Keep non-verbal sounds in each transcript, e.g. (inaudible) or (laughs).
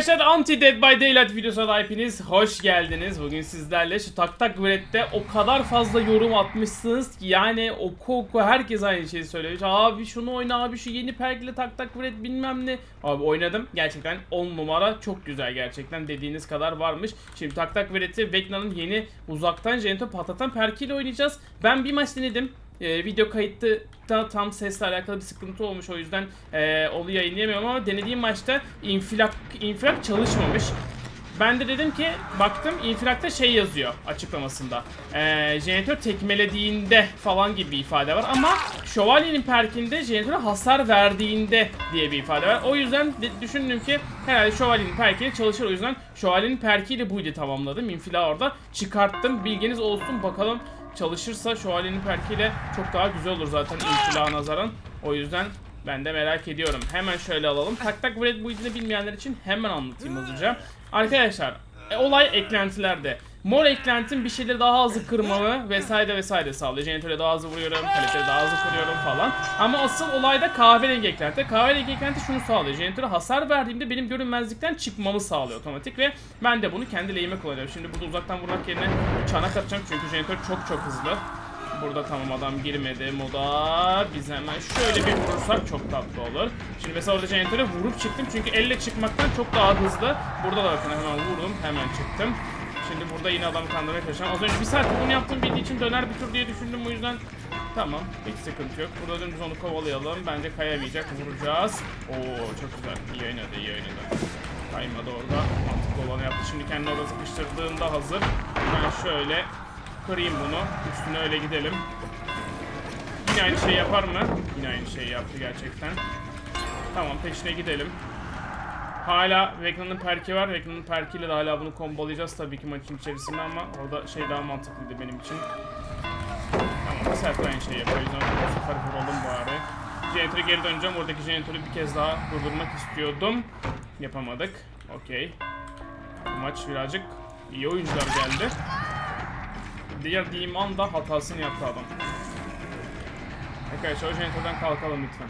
Arkadaşlar Anti Dead by Daylight videosuna da hepiniz hoş geldiniz. Bugün sizlerle şu tak tak Brett'te o kadar fazla yorum atmışsınız ki yani oku oku herkes aynı şeyi söylemiş. Abi şunu oyna abi şu yeni perkle tak tak Brett bilmem ne. Abi oynadım gerçekten 10 numara çok güzel gerçekten dediğiniz kadar varmış. Şimdi tak tak Brett'i Vecna'nın yeni uzaktan jento patlatan perkiyle oynayacağız. Ben bir maç denedim. Ee, video kayıtta da tam sesle alakalı bir sıkıntı olmuş o yüzden e, onu yayınlayamıyorum ama denediğim maçta infilak infilak çalışmamış. Ben de dedim ki baktım infilakta şey yazıyor açıklamasında. Ee, jeneratör tekmelediğinde falan gibi bir ifade var ama şövalyenin perkinde jeneratöre hasar verdiğinde diye bir ifade var. O yüzden de- düşündüm ki herhalde şövalyenin perkiyle çalışır o yüzden şövalyenin perkiyle buydu tamamladım. İnfila orada çıkarttım. Bilginiz olsun bakalım çalışırsa şövalyenin perkiyle çok daha güzel olur zaten infila nazaran. O yüzden ben de merak ediyorum. Hemen şöyle alalım. Tak tak Red Bull'ini bilmeyenler için hemen anlatayım hızlıca. Arkadaşlar e, olay eklentilerde. Mor eklentim bir şeyleri daha hızlı kırmamı vesaire vesaire sağlıyor. Jeneratöre daha hızlı vuruyorum, paletlere daha hızlı kırıyorum falan. Ama asıl olayda kahverengi eklenti. Kahverengi eklenti şunu sağlıyor. Jeneratöre hasar verdiğimde benim görünmezlikten çıkmamı sağlıyor otomatik ve ben de bunu kendi lehime kullanıyorum. Şimdi burada uzaktan vurmak yerine çanak atacağım çünkü jeneratör çok çok hızlı. Burada tamam adam girmedi moda. Biz hemen şöyle bir vurursak çok tatlı olur. Şimdi mesela orada jeneratöre vurup çıktım çünkü elle çıkmaktan çok daha hızlı. Burada da bakın hemen vurdum hemen çıktım. Şimdi burada yine adam kandırmaya çalışacağım. Az önce bir saat bunu yaptım bildiği için döner bir tur diye düşündüm o yüzden Tamam hiç sıkıntı yok. Burada dümdüz onu kovalayalım. Bence kayamayacak vuracağız. Oo çok güzel. İyi oynadı iyi oynadı. Kaymadı orada. Mantıklı olanı yaptı. Şimdi kendini orada sıkıştırdığında hazır. Ben şöyle kırayım bunu. Üstüne öyle gidelim. Yine aynı şey yapar mı? Yine aynı şey yaptı gerçekten. Tamam peşine gidelim. Hala Vecna'nın perki var. Vecna'nın perkiyle de hala bunu kombolayacağız tabii ki maçın içerisinde ama orada şey daha mantıklıydı benim için. Tamam Sert de aynı şey yapıyor. O yüzden bu sefer vuralım bari. Jenerator'a geri döneceğim. Oradaki jeneratörü bir kez daha durdurmak istiyordum. Yapamadık. Okey. Bu maç birazcık iyi oyuncular geldi. Diğer diyeyim anda hatasını yaptı adam. Arkadaşlar o jeneratörden kalkalım lütfen.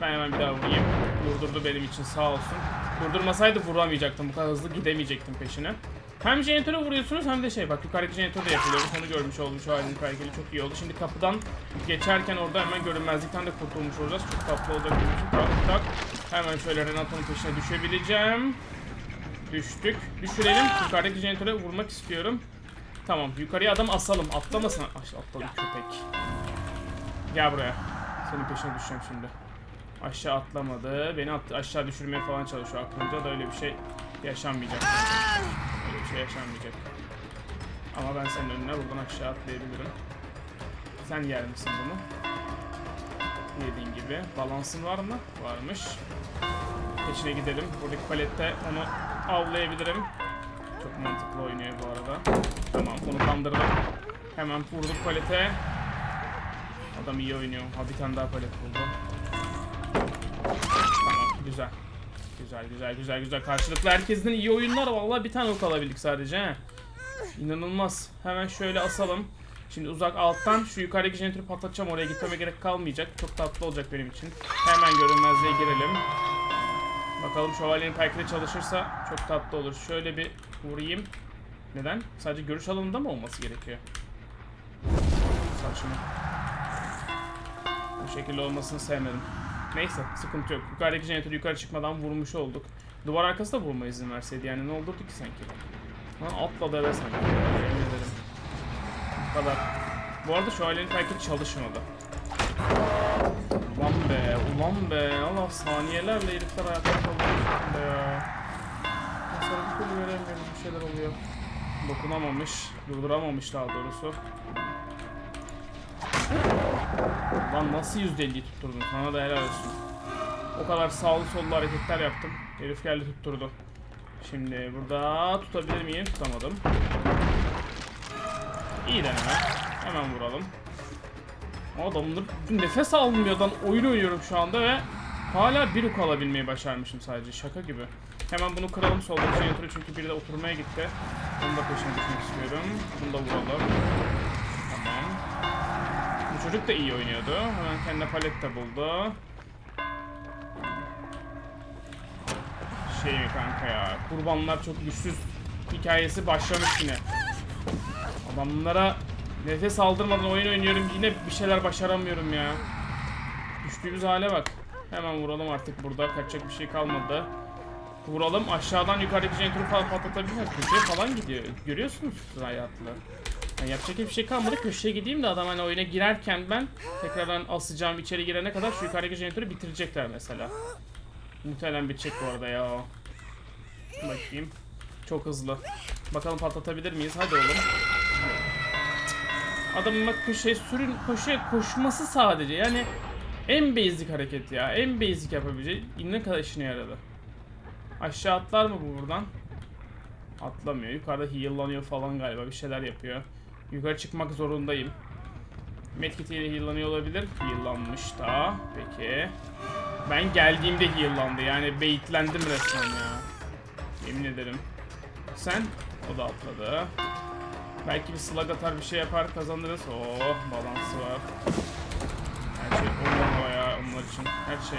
Ben hemen bir daha vurayım. Durdurdu benim için sağ olsun. Durdurmasaydı vuramayacaktım. Bu kadar hızlı gidemeyecektim peşine. Hem jeneratöre vuruyorsunuz hem de şey bak yukarıdaki jeneratör de yapılıyor. Onu görmüş oldum şu halinin belki çok iyi oldu. Şimdi kapıdan geçerken orada hemen görünmezlikten de kurtulmuş olacağız. Çok tatlı olacak için. Tak. Hemen şöyle Renato'nun peşine düşebileceğim. Düştük. Düşürelim. Yukarıdaki jeneratöre vurmak istiyorum. Tamam. Yukarıya adam asalım. Atlamasın. Atladı köpek. Gel buraya. Senin peşine düşeceğim şimdi. Aşağı atlamadı. Beni at aşağı düşürmeye falan çalışıyor aklınca da öyle bir şey yaşanmayacak. Öyle bir şey yaşanmayacak. Ama ben senin önüne buradan aşağı atlayabilirim. Sen yer misin bunu? Dediğin gibi. Balansın var mı? Varmış. Peşine gidelim. Buradaki palette onu avlayabilirim. Çok mantıklı oynuyor bu arada. Tamam bunu kandırdım. Hemen vurduk palete. Adam iyi oynuyor. Ha bir tane daha palet buldu. Güzel. Güzel güzel güzel güzel. Karşılıklı herkesin iyi oyunlar. Vallahi bir tane ok alabildik sadece he. İnanılmaz. Hemen şöyle asalım. Şimdi uzak alttan şu yukarıdaki jeneratörü patlatacağım. Oraya gitmeme gerek kalmayacak. Çok tatlı olacak benim için. Hemen görünmezliğe girelim. Bakalım şövalyenin perkide çalışırsa çok tatlı olur. Şöyle bir vurayım. Neden? Sadece görüş alanında mı olması gerekiyor? Saçma. Bu şekilde olmasını sevmedim. Neyse sıkıntı yok. Yukarıdaki jeneratörü yukarı çıkmadan vurmuş olduk. Duvar arkası da vurma izin verseydi yani ne olurdu ki sanki? Lan atladı eve sanki. Bu kadar. Bu arada şu ailenin belki çalışmadı. Ulan be, ulan be. Allah saniyelerle herifler hayatta kalıyor ya. Mesela bir türlü veremiyorum bir şeyler oluyor. Dokunamamış, durduramamış daha doğrusu. Lan nasıl %50'yi tutturdun? Sana da helal olsun. O kadar sağlı sollu hareketler yaptım. Herif geldi tutturdu. Şimdi burada tutabilir miyim? Tutamadım. İyi deneme. Hemen vuralım. Adamlar nefes almıyordan oyun oynuyorum şu anda ve hala bir hook alabilmeyi başarmışım sadece. Şaka gibi. Hemen bunu kıralım soldaki jeneratörü çünkü biri de oturmaya gitti. Bunu da peşine düşmek istiyorum. Bunu da vuralım. Çocuk da iyi oynuyordu. Hemen kendine palet de buldu. şey mi kanka ya? Kurbanlar çok güçsüz hikayesi başlamış yine. Adamlara nefes aldırmadan oyun oynuyorum yine bir şeyler başaramıyorum ya. Düştüğümüz hale bak. Hemen vuralım artık burada kaçacak bir şey kalmadı. Vuralım aşağıdan yukarıdaki jenitörü falan patlatabiliriz. Köşeye falan gidiyor. Görüyorsunuz hayatlı. Yani yapacak bir şey kalmadı. Köşeye gideyim de adam hani oyuna girerken ben tekrardan asacağım içeri girene kadar şu yukarıdaki jeneratörü bitirecekler mesela. Muhtemelen bitecek bu arada ya. Bakayım. Çok hızlı. Bakalım patlatabilir miyiz? Hadi oğlum. Adamın bak köşeye sürün koşuya koşması sadece yani en basic hareket ya. En basic yapabileceği ne kadar işine yaradı. Aşağı atlar mı bu buradan? Atlamıyor. Yukarıda heal'lanıyor falan galiba. Bir şeyler yapıyor. Yukarı çıkmak zorundayım. Medkit ile heal'lanıyor olabilir. Heal'lanmış da. Peki. Ben geldiğimde heal'landı. Yani baitlendim resmen ya. Yemin ederim. Sen? O da atladı. Belki bir slug atar bir şey yapar kazanırız. Oh balansı var. Her şey olmamalı ya onlar için. Her şey.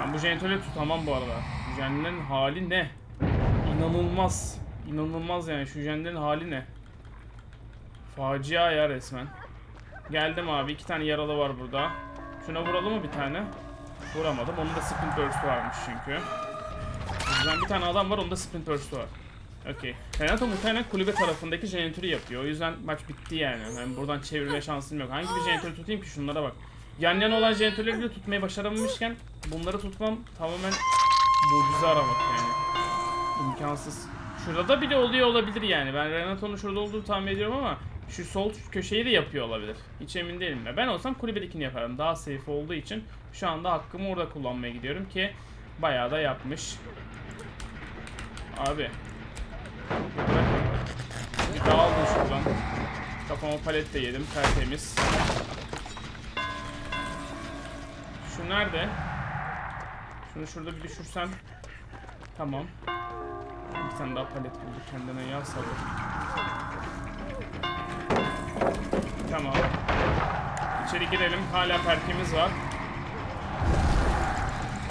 Ben bu jeneratörü tutamam bu arada. Bu hali ne? İnanılmaz. İnanılmaz yani şu jenlerin hali ne? Facia ya resmen. Geldim abi. iki tane yaralı var burada. Şuna vuralım mı bir tane? Vuramadım. Onun da sprint burst'u varmış çünkü. O yüzden bir tane adam var. Onun da sprint burst'u var. Okey. Renato muhtemelen kulübe tarafındaki jeneratörü yapıyor. O yüzden maç bitti yani. Yani buradan çevirme şansım yok. Hangi bir jeneratörü tutayım ki şunlara bak. Yan yana olan jeneratörleri bile tutmayı başaramamışken bunları tutmam tamamen mucize aramak yani. İmkansız. Şurada da bile oluyor olabilir yani. Ben Renato'nun şurada olduğunu tahmin ediyorum ama şu sol köşeyi de yapıyor olabilir. Hiç emin değilim ya. Ben olsam kulübedekini yaparım. Daha safe olduğu için şu anda hakkımı orada kullanmaya gidiyorum ki bayağı da yapmış. Abi. Aldım şuradan. Kafama palet de yedim. Tertemiz. Şu nerede? Şunu şurada bir düşürsem. Tamam. Bir tane daha palet buldu kendine yağ salıyor. Tamam. İçeri girelim. Hala perkimiz var.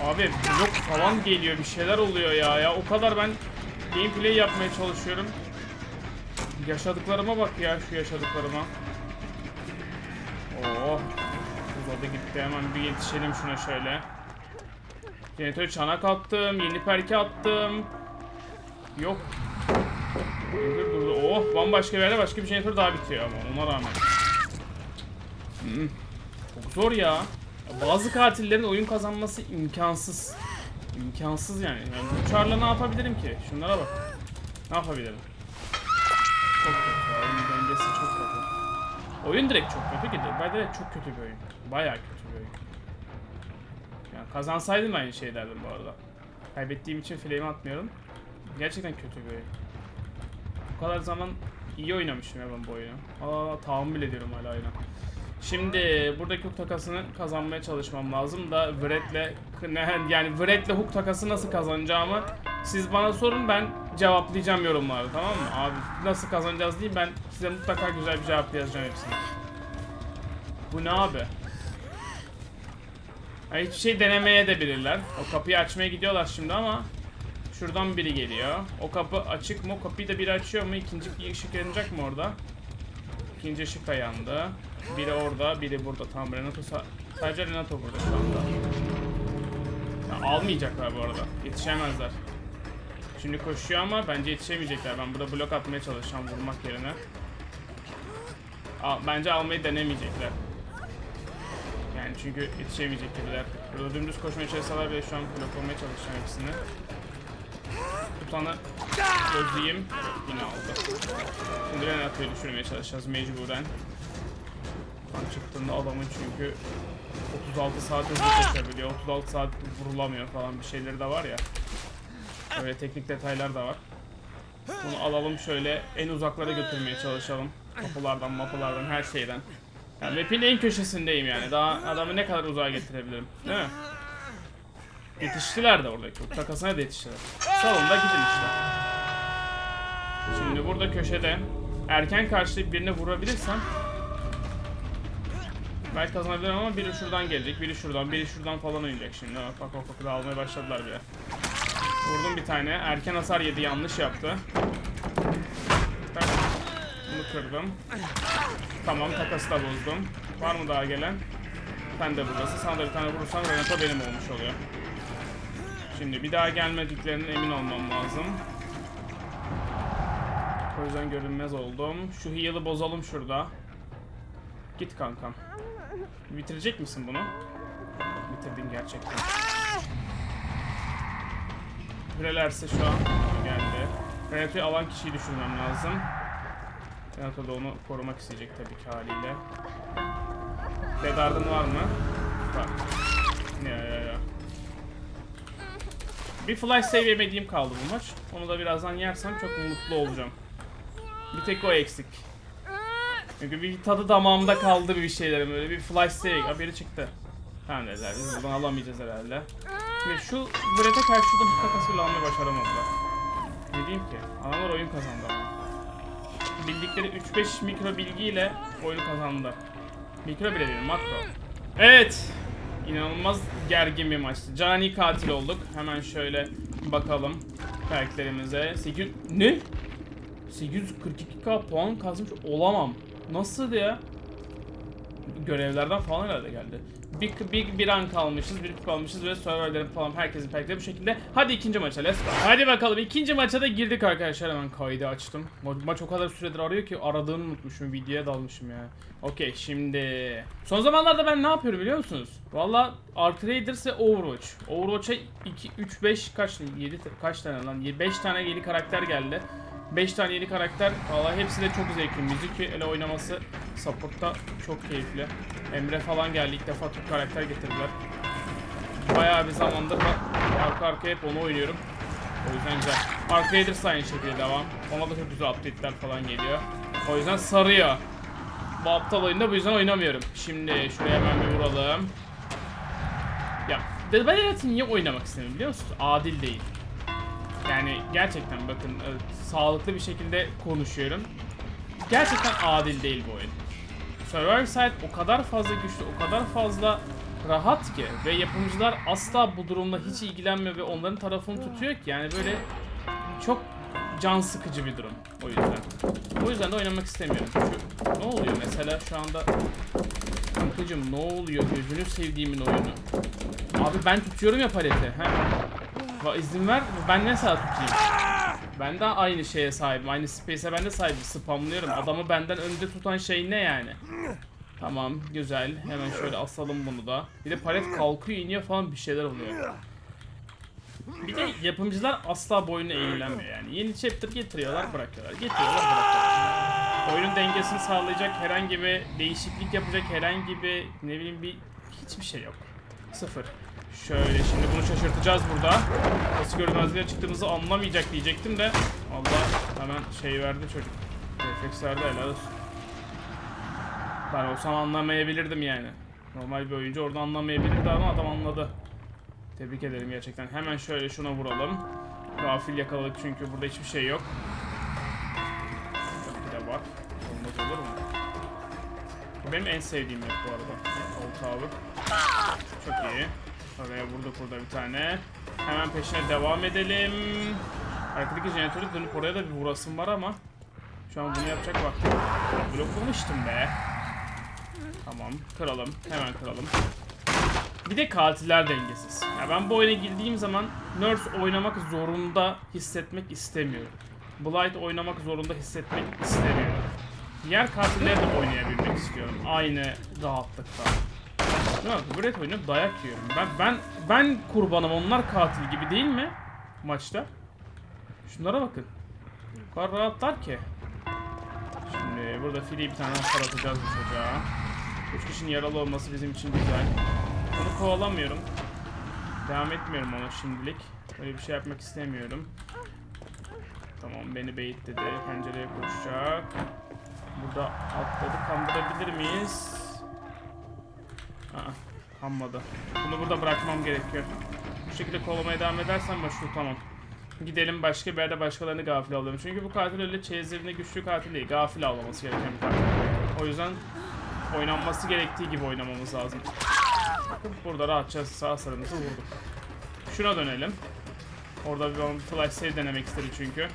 Abi blok falan geliyor. Bir şeyler oluyor ya. Ya o kadar ben gameplay yapmaya çalışıyorum. Yaşadıklarıma bak ya şu yaşadıklarıma. Oo. Uzadı gitti. Hemen bir yetişelim şuna şöyle. Jeneratör çanak attım. Yeni perki attım. Yok. Jeneratör durdu. Oh bambaşka bir yerde başka bir jeneratör daha bitiyor ama ona rağmen. Çok zor ya. Ya Bazı katillerin oyun kazanması imkansız. İmkansız yani. yani bu çarla ne yapabilirim ki? Şunlara bak. Ne yapabilirim? Çok kötü. Oyun dengesi çok kötü. Oyun direkt çok kötü gidiyor. Ben direkt çok kötü bir oyun. Bayağı kötü bir oyun. Yani kazansaydım aynı şey derdim bu arada. Kaybettiğim için flame atmıyorum. Gerçekten kötü bir oyun. Bu kadar zaman iyi oynamışım ya ben bu oyunu. Aa tahammül ediyorum hala oyuna. Şimdi buradaki hook takasını kazanmaya çalışmam lazım da Vred'le (laughs) yani Vred'le hook takası nasıl kazanacağımı siz bana sorun ben cevaplayacağım yorumlarda tamam mı? Abi nasıl kazanacağız değil ben size mutlaka güzel bir cevap yazacağım hepsine. Bu ne abi? Ha, hiçbir şey denemeye de bilirler. O kapıyı açmaya gidiyorlar şimdi ama şuradan biri geliyor. O kapı açık mı? O kapıyı da biri açıyor mu? İkinci ışık yanacak mı orada? İkinci ışık da yandı. Biri orada, biri burada. Tamam Renato sa- sadece Renato burada şu anda. Ya, almayacaklar bu arada. Yetişemezler. Şimdi koşuyor ama bence yetişemeyecekler. Ben burada blok atmaya çalışacağım vurmak yerine. Al, bence almayı denemeyecekler. Yani çünkü yetişemeyecek gibiler. Burada dümdüz koşmaya çalışsalar bile şu an blok olmaya çalışacağım hepsini. Tutanı gözleyeyim. Yine aldı. Şimdi Renato'yu düşürmeye çalışacağız mecburen. Tam çıktığında adamın çünkü 36 saat hızlı koşabiliyor. 36 saat vurulamıyor falan bir şeyleri de var ya. Böyle teknik detaylar da var. Bunu alalım şöyle en uzaklara götürmeye çalışalım. Kapılardan, mapılardan, her şeyden. Yani map'in en köşesindeyim yani. Daha adamı ne kadar uzağa getirebilirim. Değil mi? Yetiştiler de oradaki. Takasına da yetiştiler. Salonda gidin işte. Şimdi burada köşede erken karşılayıp birine vurabilirsem belki kazanabilirim ama biri şuradan gelecek, biri şuradan, biri şuradan falan oynayacak şimdi. Bak bak bak, dağılmaya başladılar bile. Vurdum bir tane. Erken hasar yedi. Yanlış yaptı. Bunu kırdım. Tamam takası da bozdum. Var mı daha gelen? Sen de buradasın. Sana da bir tane vurursam Renato benim olmuş oluyor. Şimdi bir daha gelmediklerinin emin olmam lazım. O yüzden görünmez oldum. Şu heal'ı bozalım şurada. Git kankam. Bitirecek misin bunu? Bitirdin gerçekten. Ürelerse şu an geldi. Renato'yu alan kişiyi düşürmem lazım. Renato da onu korumak isteyecek tabii ki haliyle. Dedardın var mı? Var. Ya ya ya. Bir flash save yemediğim kaldı bu maç. Onu da birazdan yersem çok mutlu olacağım. Bir tek o eksik. Çünkü bir tadı damağımda kaldı bir şeylerim böyle bir flash save. Aa biri çıktı. Tamam dediler biz buradan alamayacağız herhalde. Ve şu Brett'e karşı şurada bir takasıyla almayı başaramadılar. Ne diyeyim ki? Adamlar oyun kazandı. Bildikleri 3-5 mikro bilgiyle oyunu kazandı. Mikro bile değil makro. Evet. İnanılmaz gergin bir maçtı. Cani katil olduk. Hemen şöyle bakalım karakterimize. 8 ne? 842k puan kazmış olamam. Nasıl ya? Görevlerden falan herhalde geldi. Bir, bir, bir an kalmışız, bir kupa almışız ve serverlerin falan herkesin karakteri bu şekilde. Hadi ikinci maça let's go. Hadi bakalım ikinci maça da girdik arkadaşlar hemen kaydı açtım. Ma- maç o kadar süredir arıyor ki aradığını unutmuşum videoya dalmışım ya. Okey şimdi. Son zamanlarda ben ne yapıyorum biliyor musunuz? Valla Ark Raiders ve Overwatch. Overwatch'a 2, 3, 5 kaç 7 kaç tane lan? 5 tane yeni karakter geldi. 5 tane yeni karakter. Valla hepsi de çok zevkli. Müzik ele oynaması support'ta çok keyifli. Emre falan geldi. İlk defa Türk karakter getirdiler. Bayağı bir zamandır da arka arkaya hep onu oynuyorum. O yüzden güzel. Ark Raiders aynı şekilde devam. Ona da çok güzel update'ler falan geliyor. O yüzden sarıyor. Bu aptal oyunda bu yüzden oynamıyorum. Şimdi şuraya hemen bir vuralım. Ya Dead by Daylight'ı niye oynamak istemiyorum biliyor musunuz? Adil değil. Yani gerçekten bakın e, sağlıklı bir şekilde konuşuyorum. Gerçekten adil değil bu oyun. Survivor Side o kadar fazla güçlü, o kadar fazla rahat ki ve yapımcılar asla bu durumla hiç ilgilenmiyor ve onların tarafını tutuyor ki yani böyle çok can sıkıcı bir durum o yüzden. O yüzden de oynamak istemiyorum. Çünkü ne oluyor mesela şu anda Kankacım ne oluyor gözünü sevdiğimin oyunu. Abi ben tutuyorum ya paleti. He. Va izin ver ben ne saat tutayım? Ben de aynı şeye sahibim. Aynı space'e ben de sahibim. Spamlıyorum. Adamı benden önde tutan şey ne yani? Tamam güzel. Hemen şöyle asalım bunu da. Bir de palet kalkıyor iniyor falan bir şeyler oluyor. Bir de yapımcılar asla boyunu eğilenmiyor yani. Yeni chapter getiriyorlar bırakıyorlar. Getiriyorlar bırakıyorlar. Oyunun dengesini sağlayacak herhangi bir değişiklik yapacak herhangi bir ne bileyim bir hiçbir şey yok. Sıfır. Şöyle şimdi bunu şaşırtacağız burada. Nasıl görünmezliğe çıktığımızı anlamayacak diyecektim de Allah hemen şey verdi çocuk. Refleks verdi helal. Ben olsam anlamayabilirdim yani. Normal bir oyuncu orada anlamayabilirdi ama adam anladı. Tebrik ederim gerçekten. Hemen şöyle şuna vuralım. Gafil yakaladık çünkü burada hiçbir şey yok. Bir de bak. Olmaz olur mu? Bu benim en sevdiğim yer bu arada. Olta avı. Çok iyi. Oraya vurduk burada bir tane. Hemen peşine devam edelim. Arkadaki jeneratörü dönüp oraya da bir vurasım var ama şu an bunu yapacak vaktim yok. Bloklamıştım be. Tamam kıralım. Hemen kıralım. Bir de katiller dengesiz. Ya ben bu oyuna girdiğim zaman Nurse oynamak zorunda hissetmek istemiyorum. Blight oynamak zorunda hissetmek istemiyorum. Diğer katilleri de oynayabilmek istiyorum. Aynı rahatlıkta. Mi? Gret oynuyor dayak yiyorum. Ben ben ben kurbanım onlar katil gibi değil mi? Maçta. Şunlara bakın. O kadar rahatlar ki. Şimdi burada free bir tane hasar atacağız bu çocuğa. Üç kişinin yaralı olması bizim için güzel. Onu kovalamıyorum. Devam etmiyorum ona şimdilik. Öyle bir şey yapmak istemiyorum. Tamam beni baitledi. Pencereye koşacak. Burada atladı. Kandırabilir miyiz? Aa, kanmadı. Bunu burada bırakmam gerekiyor. Bu şekilde kovalamaya devam edersem şu tamam. Gidelim başka bir yerde başkalarını gafil alalım. Çünkü bu katil öyle çeyizlerinde güçlü katil değil. Gafil avlaması gereken bir katil. O yüzden oynanması gerektiği gibi oynamamız lazım. Burada rahatça sağ sarımızı vurduk. Şuna dönelim. Orada bir flash save denemek istedi çünkü.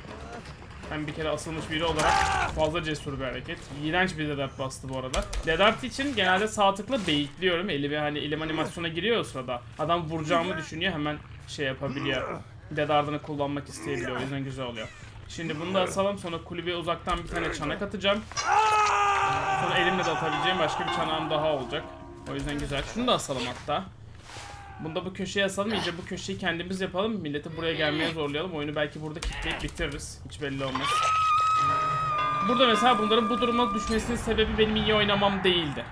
Hem bir kere asılmış biri olarak fazla cesur bir hareket. İğrenç bir Dedart bastı bu arada. Dedart için genelde sağ tıkla beyitliyorum. Eli bir hani elim animasyona giriyor o sırada. Adam vuracağımı düşünüyor hemen şey yapabiliyor. Dedart'ını kullanmak isteyebiliyor. O yüzden güzel oluyor. Şimdi bunu da asalım. Sonra kulübe uzaktan bir tane çanak atacağım. Sonra elimle de atabileceğim başka bir çanağım daha olacak. O yüzden güzel. Şunu da asalım hatta. Bunu da bu köşeye asalım. İyice bu köşeyi kendimiz yapalım. Milleti buraya gelmeye zorlayalım. Oyunu belki burada kilitleyip bitiririz. Hiç belli olmaz. Burada mesela bunların bu duruma düşmesinin sebebi benim iyi oynamam değildi.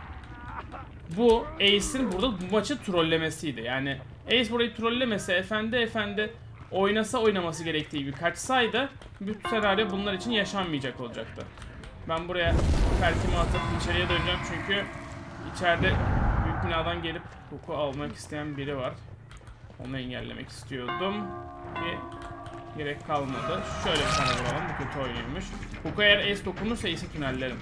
Bu Ace'in burada bu maçı trollemesiydi. Yani Ace burayı trollemese efendi efendi oynasa oynaması gerektiği gibi kaçsaydı bu senaryo bunlar için yaşanmayacak olacaktı. Ben buraya perkimi atıp içeriye döneceğim çünkü içeride binadan gelip koku almak isteyen biri var. Onu engellemek istiyordum. Ki gerek kalmadı. Şöyle bir tane vuralım. Bu kötü oynuyormuş. Koku eğer ace dokunursa ace'i tünellerim.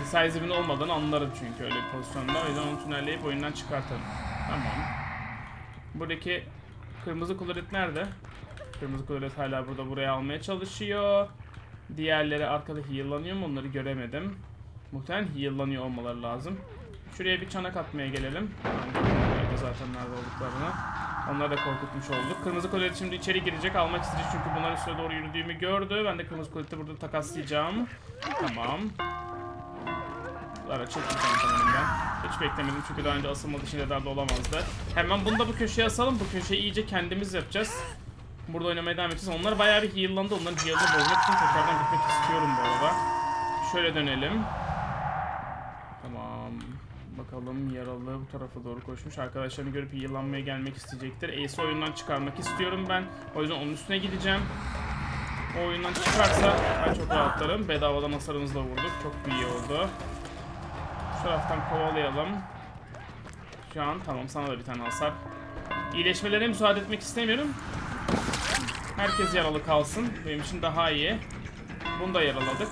Decisive'in olmadan anlarım çünkü öyle bir pozisyonda. O yüzden onu tünelleyip oyundan çıkartalım. Tamam. Buradaki kırmızı kolorit nerede? Kırmızı kolorit hala burada buraya almaya çalışıyor. Diğerleri arkada heal'lanıyor mu onları göremedim. Muhtemelen heal'lanıyor olmaları lazım. Şuraya bir çanak atmaya gelelim. Nerede zaten nerede olduklarını. Onları da korkutmuş olduk. Kırmızı kolorit şimdi içeri girecek. Almak isteyecek çünkü bunların üstüne doğru yürüdüğümü gördü. Ben de kırmızı koloriti burada takaslayacağım. Tamam. Ara çekmeyeceğim sanırım ben. Hiç beklemedim çünkü daha önce asılmadığı için de olamazdı. Hemen bunu da bu köşeye asalım. Bu köşeyi iyice kendimiz yapacağız. Burada oynamaya devam edeceğiz. Onlar bayağı bir heal'landı. Onların heal'ını bozmak için tekrardan gitmek istiyorum bu arada. Şöyle dönelim. Bakalım yaralı bu tarafa doğru koşmuş. Arkadaşlarını görüp heal'lanmaya gelmek isteyecektir. Ace oyundan çıkarmak istiyorum ben. O yüzden onun üstüne gideceğim. O oyundan çıkarsa ben çok rahatlarım. Bedavadan hasarımızla vurduk. Çok iyi oldu. Şu taraftan kovalayalım. Şu an tamam sana da bir tane hasar. İyileşmelerine müsaade etmek istemiyorum. Herkes yaralı kalsın. Benim için daha iyi. Bunu da yaraladık.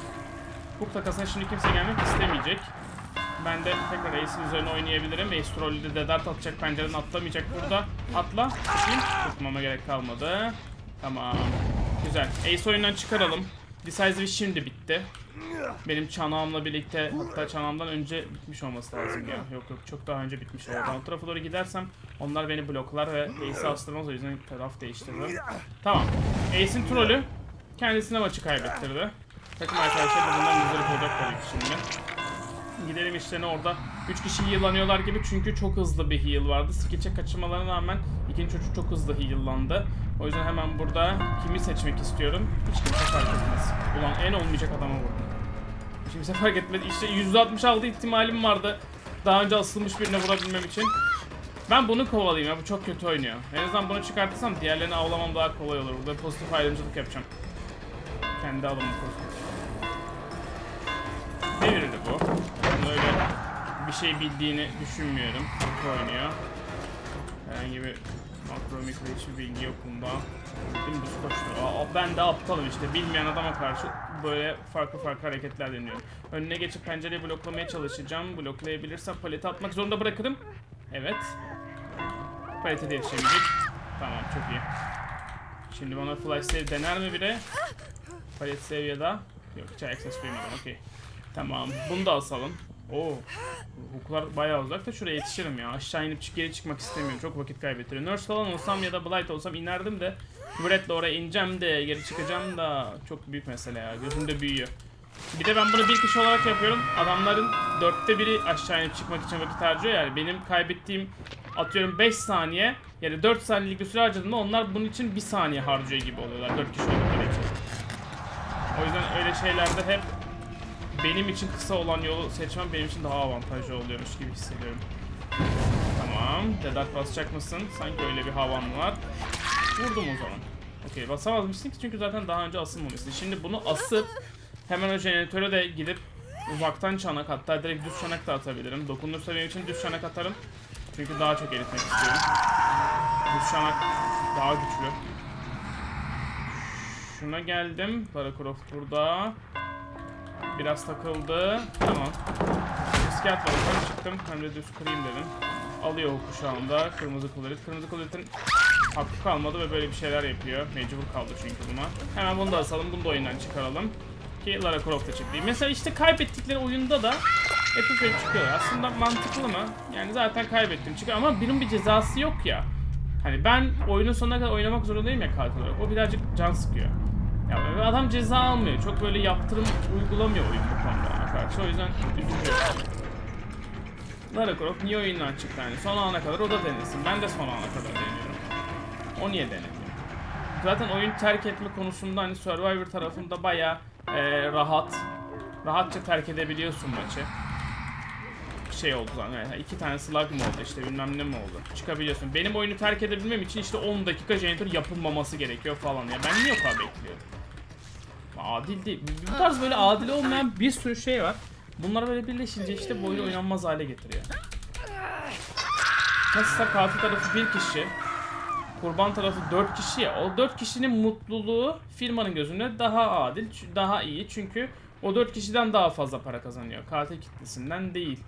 Bu takasına şimdi kimse gelmek istemeyecek. Ben de tekrar Ace'in üzerine oynayabilirim. Ace trollü de dart atacak pencereden atlamayacak burada. Atla. Tutayım. Tutmama gerek kalmadı. Tamam. Güzel. Ace oyundan çıkaralım. Decisive şimdi bitti. Benim çanağımla birlikte hatta çanağımdan önce bitmiş olması lazım ya. Yok yok çok daha önce bitmiş oldu. O tarafa doğru gidersem onlar beni bloklar ve Ace'i astırmaz o yüzden taraf değiştirdim. Tamam. Ace'in trolü kendisine maçı kaybettirdi. Takım arkadaşlar da bundan muzdarip olacak tabii ki şimdi. Gidelim işlerine orada 3 kişi heal'lanıyorlar gibi çünkü çok hızlı bir heal vardı. Skill'e kaçırmalarına rağmen ikinci çocuk çok hızlı heal'landı. O yüzden hemen burada kimi seçmek istiyorum? Hiç kimse fark etmez. Ulan en olmayacak adama vurdum. Hiç kimse fark etmedi. İşte %66 ihtimalim vardı. Daha önce asılmış birine vurabilmem için. Ben bunu kovalayayım ya. Bu çok kötü oynuyor. En azından bunu çıkartırsam diğerlerini avlamam daha kolay olur. Burada pozitif ayrımcılık yapacağım. Kendi alımı pozitif. Bir şey bildiğini düşünmüyorum. Kötü oynuyor. Herhangi bir makro mikro hiçbir bilgi yok bunda. Dümdüz koştu. Aa, ben de aptalım işte. Bilmeyen adama karşı böyle farklı farklı hareketler deniyorum. Önüne geçip pencereyi bloklamaya çalışacağım. Bloklayabilirsem paleti atmak zorunda bırakırım. Evet. Palete de yetişemeyecek. Tamam çok iyi. Şimdi bana flash save dener mi biri? Palet da... Yok hiç access duymadım okey. Tamam bunu da asalım. Oo. Hukuklar bayağı uzak da şuraya yetişirim ya. Aşağı inip geri çıkmak istemiyorum. Çok vakit kaybettiriyor. Nurse falan olsam ya da Blight olsam inerdim de Müret'le oraya ineceğim de geri çıkacağım da çok büyük mesele ya. Gözümde büyüyor. Bir de ben bunu bir kişi olarak yapıyorum. Adamların dörtte biri aşağı inip çıkmak için vakit harcıyor yani. Benim kaybettiğim atıyorum 5 saniye yani 4 saniyelik bir süre harcadığında onlar bunun için 1 saniye harcıyor gibi oluyorlar 4 kişi oldukları için. O yüzden öyle şeylerde hep benim için kısa olan yolu seçmem benim için daha avantajlı oluyormuş gibi hissediyorum. Tamam. Dedat basacak mısın? Sanki öyle bir havan var. Vurdum o zaman. Okey basamazmışsın ki çünkü zaten daha önce asılmamışsın. Şimdi bunu asıp hemen o jeneratöre de gidip uzaktan çanak hatta direkt düz çanak da atabilirim. Dokunursa benim için düz çanak atarım. Çünkü daha çok eritmek istiyorum. Düz çanak daha güçlü. Şuna geldim. Lara Croft burada. Biraz takıldı. Tamam. Riske atmadım. Ben çıktım. Hem de düz kırayım dedim. Alıyor huku şu anda. Kırmızı kolorit. Kırmızı koloritin Hakkı kalmadı ve böyle bir şeyler yapıyor. Mecbur kaldı çünkü buna. Hemen bunu da asalım, bunu da oyundan çıkaralım. Ki Lara Croft'a çıktı. Mesela işte kaybettikleri oyunda da Epifet çıkıyor. Aslında mantıklı mı? Yani zaten kaybettim çıkıyor ama bunun bir cezası yok ya. Hani ben oyunun sonuna kadar oynamak zorundayım ya katil olarak. O birazcık can sıkıyor. Ya adam ceza almıyor. Çok böyle yaptırım uygulamıyor oyun bu konuda karşı. O yüzden üzülüyorum. Lara Croft niye oyundan çıktı hani? Son ana kadar o da denesin. Ben de son ana kadar deniyorum. O niye denemiyor? Zaten oyun terk etme konusunda hani Survivor tarafında baya rahat, rahatça terk edebiliyorsun maçı. Şey oldu zaten yani iki tane slug mı oldu işte bilmem ne mi oldu. Çıkabiliyorsun. Benim oyunu terk edebilmem için işte 10 dakika janitor yapılmaması gerekiyor falan ya. Ben niye o kadar bekliyorum? Adil değil. Bu tarz böyle adil olmayan bir sürü şey var. Bunlar böyle birleşince işte bu oyunu oynanmaz hale getiriyor. Nasılsa katil tarafı bir kişi, kurban tarafı 4 kişi ya. O 4 kişinin mutluluğu firmanın gözünde daha adil, daha iyi. Çünkü o 4 kişiden daha fazla para kazanıyor. Katil kitlesinden değil.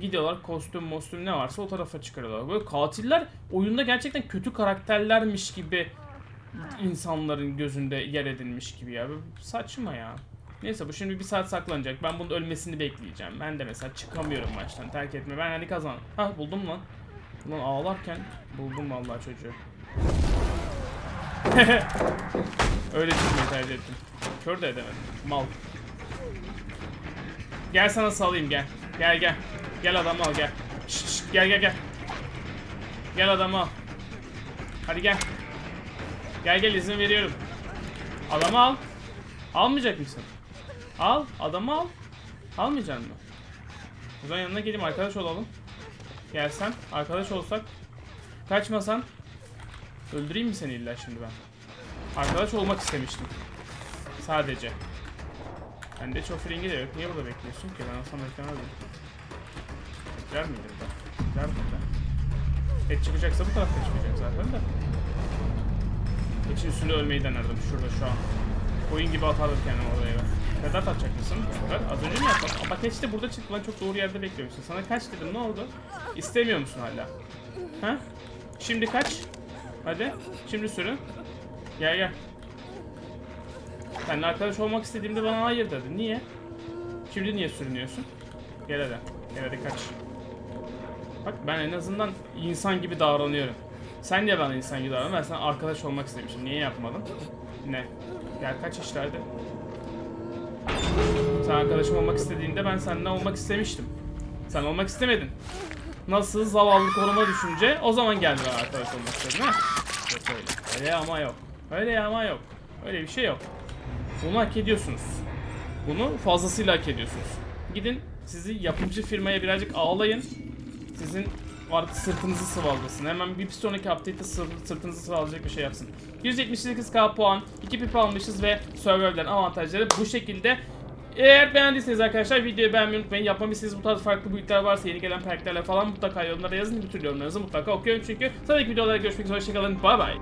Gidiyorlar kostüm mostüm ne varsa o tarafa çıkarıyorlar. Böyle katiller oyunda gerçekten kötü karakterlermiş gibi insanların gözünde yer edinmiş gibi ya. Böyle saçma ya. Neyse bu şimdi bir saat saklanacak. Ben bunun ölmesini bekleyeceğim. Ben de mesela çıkamıyorum maçtan. Terk etme. Ben hani kazan. Hah buldum lan. Ulan ağlarken buldum vallahi çocuğu. (laughs) Öyle çıkmayı tercih ettim. Kör de edemedim. Mal. Gel sana salayım gel. Gel gel. Gel adam al gel. Şşt, şşt, gel gel gel. Gel adam al. Hadi gel. Gel gel izin veriyorum. Adamı al. Almayacak mısın? Al. Adamı al. Almayacak mı? O zaman yanına geleyim arkadaş olalım. Gelsen arkadaş olsak. Kaçmasan. Öldüreyim mi seni illa şimdi ben? Arkadaş olmak istemiştim. Sadece. Bende çok fringi de yok. Niye burada bekliyorsun ki? Ben olsam beklemezdim. Bekler miydim ben? Miydim ben? Et çıkacaksa bu tarafta çıkacak zaten de. Etin üstünde ölmeyi denerdim şurada şu an. Oyun gibi atardım kendimi oraya. ben. Vedat atacak mısın? Sefer. Az önce mi yaptın? Bak işte burada çıktı lan çok doğru yerde bekliyormuşsun. Sana kaç dedim ne oldu? İstemiyor musun hala? Ha? Şimdi kaç? Hadi. Şimdi sürün. Gel gel. Seninle arkadaş olmak istediğimde bana hayır dedin. Niye? Şimdi niye sürünüyorsun? Gel hadi. Gel hadi kaç. Bak ben en azından insan gibi davranıyorum. Sen niye bana insan gibi davranıyorsun? Ben sana arkadaş olmak istemişim. Niye yapmadın? Ne? Gel kaç işte hadi. Sen arkadaşım olmak istediğinde ben seninle olmak istemiştim. Sen olmak istemedin. Nasıl zavallı koruma düşünce o zaman geldi ben arkadaş olmak istedim ha? Yok öyle. Öyle ama yok. Öyle ama yok. Öyle bir şey yok. Bunu hak ediyorsunuz. Bunu fazlasıyla hak ediyorsunuz. Gidin sizi yapımcı firmaya birazcık ağlayın. Sizin artık sırtınızı sıvazlasın. Hemen bir sonraki update'te sır- sırtınızı sıvazlayacak bir şey yapsın. 178k puan, 2 pip almışız ve serverlerin avantajları bu şekilde. Eğer beğendiyseniz arkadaşlar videoyu beğenmeyi unutmayın. Yapmamı bu tarz farklı büyükler varsa yeni gelen perklerle falan mutlaka yorumlara yazın. Bütün yorumlarınızı mutlaka okuyorum çünkü. Sonraki videolarda görüşmek üzere. Hoşçakalın. Bay bay.